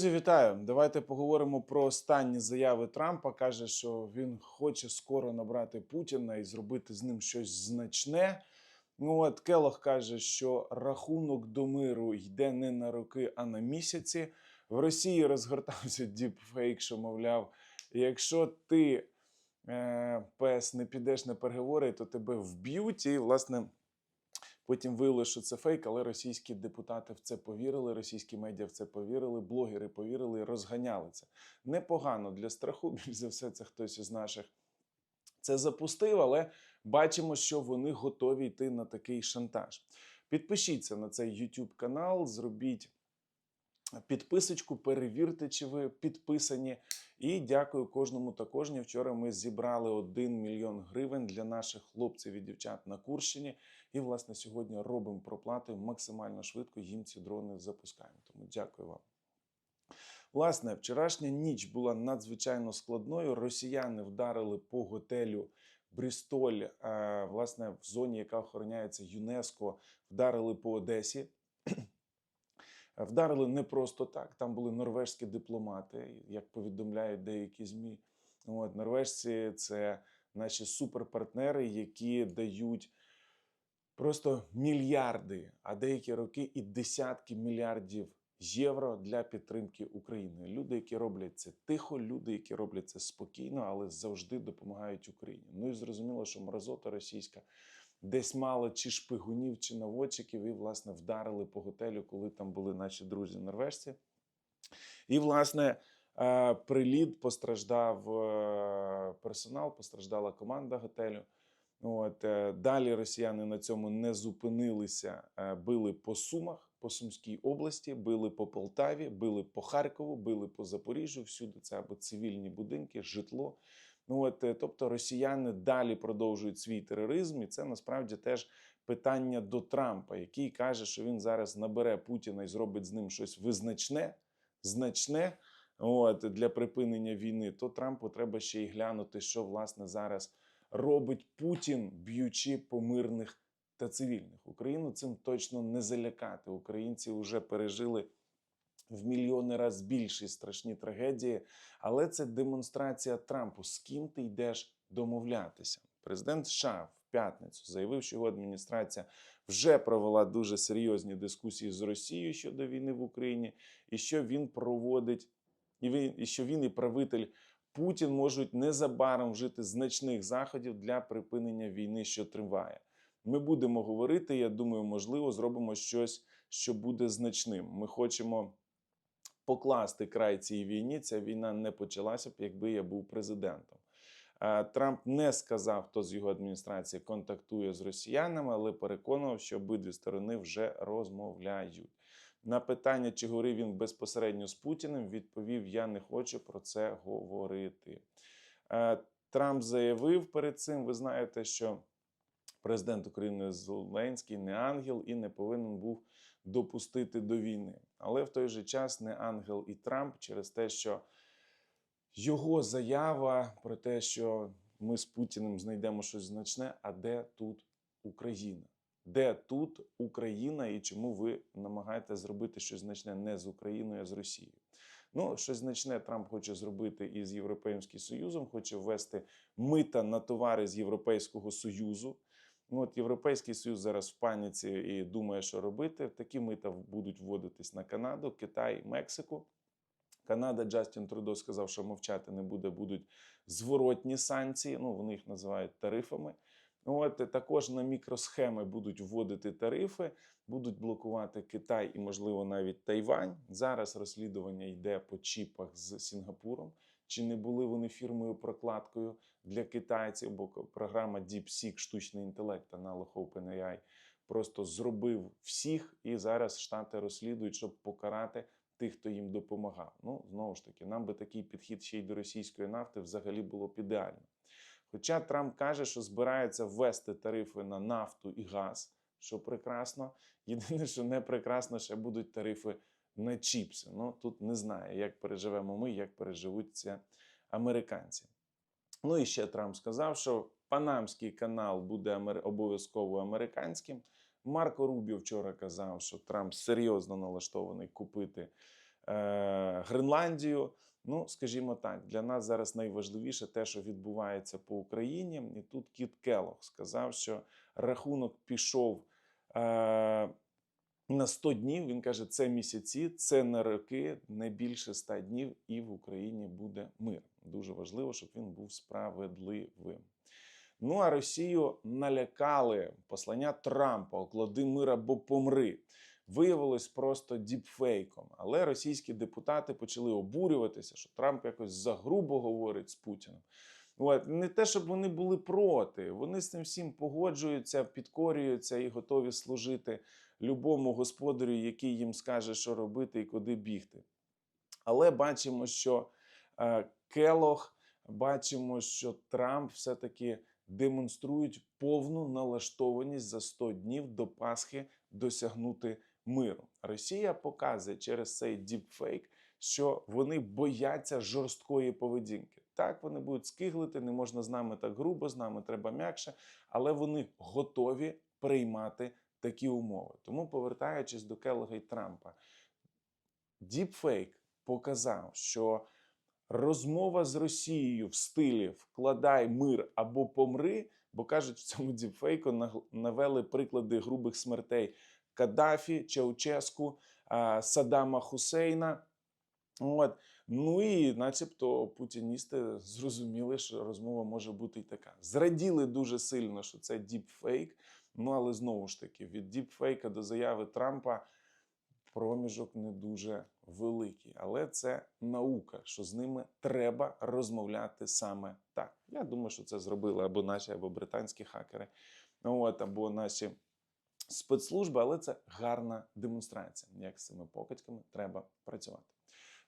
Друзі, вітаю. Давайте поговоримо про останні заяви Трампа. Каже, що він хоче скоро набрати Путіна і зробити з ним щось значне. Ну от Келох каже, що рахунок до миру йде не на роки, а на місяці. В Росії розгортався діпфейк, що мовляв, якщо ти е, пес не підеш на переговори, то тебе вб'ють. І власне. Потім виявили, що це фейк, але російські депутати в це повірили, російські медіа в це повірили, блогери повірили розганяли це. Непогано для страху. Більш за все, це хтось із наших це запустив, але бачимо, що вони готові йти на такий шантаж. Підпишіться на цей YouTube канал, зробіть підписочку, перевірте, чи ви підписані. І дякую кожному та кожній. Вчора ми зібрали 1 мільйон гривень для наших хлопців і дівчат на Курщині. І, власне, сьогодні робимо проплати максимально швидко. Їм ці дрони запускаємо. Тому дякую вам. Власне, вчорашня ніч була надзвичайно складною. Росіяни вдарили по готелю Брістоль, е, власне, в зоні, яка охороняється ЮНЕСКО, вдарили по Одесі. Вдарили не просто так. Там були норвежські дипломати, як повідомляють деякі змі. От норвежці це наші суперпартнери, які дають просто мільярди, а деякі роки і десятки мільярдів євро для підтримки України. Люди, які роблять це тихо, люди, які роблять це спокійно, але завжди допомагають Україні. Ну і зрозуміло, що мразота російська десь мало чи шпигунів, чи наводчиків, і власне вдарили по готелю, коли там були наші друзі норвежці. І, власне, е, приліт постраждав е, персонал, постраждала команда готелю. От е, далі росіяни на цьому не зупинилися, били по Сумах, по Сумській області, били по Полтаві, били по Харкову, били по Запоріжжю. Всюди це або цивільні будинки, житло. Ну от, е, тобто, росіяни далі продовжують свій тероризм, і це насправді теж питання до Трампа, який каже, що він зараз набере Путіна і зробить з ним щось визначне, значне. От для припинення війни, то Трампу треба ще й глянути, що власне зараз робить Путін, б'ючи по мирних та цивільних. Україну цим точно не залякати. Українці вже пережили в мільйони раз більші страшні трагедії, але це демонстрація Трампу, з ким ти йдеш домовлятися. Президент США в п'ятницю заявив, що його адміністрація вже провела дуже серйозні дискусії з Росією щодо війни в Україні, і що він проводить, і він і що він і правитель Путін можуть незабаром вжити значних заходів для припинення війни, що триває. Ми будемо говорити. Я думаю, можливо, зробимо щось, що буде значним. Ми хочемо покласти край цій війні. Ця війна не почалася б, якби я був президентом. Трамп не сказав, хто з його адміністрації контактує з росіянами, але переконував, що обидві сторони вже розмовляють. На питання, чи говорив він безпосередньо з Путіним, відповів: Я не хочу про це говорити. Трамп заявив перед цим: ви знаєте, що президент України Зеленський не ангел і не повинен був допустити до війни. Але в той же час не ангел і Трамп через те, що його заява про те, що ми з Путіним знайдемо щось значне, а де тут Україна? Де тут Україна і чому ви намагаєтеся зробити щось значне не з Україною, а з Росією? Ну, щось значне Трамп хоче зробити із Європейським Союзом, хоче ввести мита на товари з Європейського Союзу. Ну, от Європейський Союз зараз в паніці і думає, що робити. Такі мита будуть вводитись на Канаду, Китай, Мексику. Канада Джастін Трудо сказав, що мовчати не буде, будуть зворотні санкції. Ну, вони їх називають тарифами. От також на мікросхеми будуть вводити тарифи, будуть блокувати Китай і, можливо, навіть Тайвань. Зараз розслідування йде по чіпах з Сінгапуром. Чи не були вони фірмою прокладкою для китайців? Бо програма DeepSeek, штучний інтелект, аналог OpenAI, просто зробив всіх, і зараз штати розслідують, щоб покарати тих, хто їм допомагав. Ну знову ж таки, нам би такий підхід ще й до російської нафти взагалі було б ідеально. Хоча Трамп каже, що збирається ввести тарифи на нафту і газ, що прекрасно. Єдине, що не прекрасно, ще будуть тарифи на чіпси. Ну тут не знаю, як переживемо ми, як переживуть це американці. Ну і ще Трамп сказав, що Панамський канал буде обов'язково американським. Марко Рубіо вчора казав, що Трамп серйозно налаштований купити е, Гренландію. Ну, скажімо так, для нас зараз найважливіше те, що відбувається по Україні. І тут Кіт Келлог сказав, що рахунок пішов е, на 100 днів. Він каже, це місяці, це не роки, не більше 100 днів, і в Україні буде мир. Дуже важливо, щоб він був справедливим. Ну а Росію налякали послання Трампа: оклади мир або помри. Виявилось просто діпфейком. Але російські депутати почали обурюватися, що Трамп якось загрубо говорить з Путіним. От. Не те, щоб вони були проти, вони з цим всім погоджуються, підкорюються і готові служити любому господарю, який їм скаже, що робити і куди бігти. Але бачимо, що е, Келох, бачимо, що Трамп все-таки демонструють повну налаштованість за 100 днів до Пасхи досягнути миру. Росія показує через цей діпфейк, що вони бояться жорсткої поведінки. Так, вони будуть скиглити, не можна з нами так грубо, з нами треба м'якше, але вони готові приймати такі умови. Тому, повертаючись до Келлога і Трампа, діпфейк показав, що розмова з Росією в стилі вкладай мир або помри, бо кажуть, в цьому діпфейку навели приклади грубих смертей Каддафі, Чауческу, Саддама Хусейна. От. Ну і начебто путіністи зрозуміли, що розмова може бути і така. Зраділи дуже сильно, що це діпфейк. Ну але знову ж таки, від діпфейка до заяви Трампа проміжок не дуже великий. Але це наука, що з ними треба розмовляти саме так. Я думаю, що це зробили або наші, або британські хакери, от, або наші спецслужби, але це гарна демонстрація, як з цими покидьками треба працювати.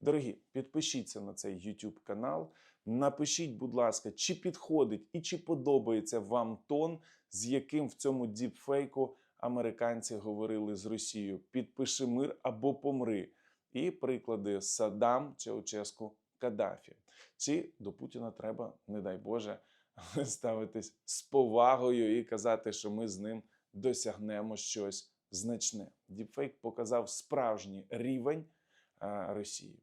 Дорогі, підпишіться на цей YouTube канал. Напишіть, будь ласка, чи підходить і чи подобається вам тон, з яким в цьому діпфейку американці говорили з Росією: підпиши мир або помри. І приклади Саддам, Чауческу, Каддафі. Чи до Путіна треба, не дай Боже, ставитись з повагою і казати, що ми з ним досягнемо щось значне. Діпфейк показав справжній рівень Росії.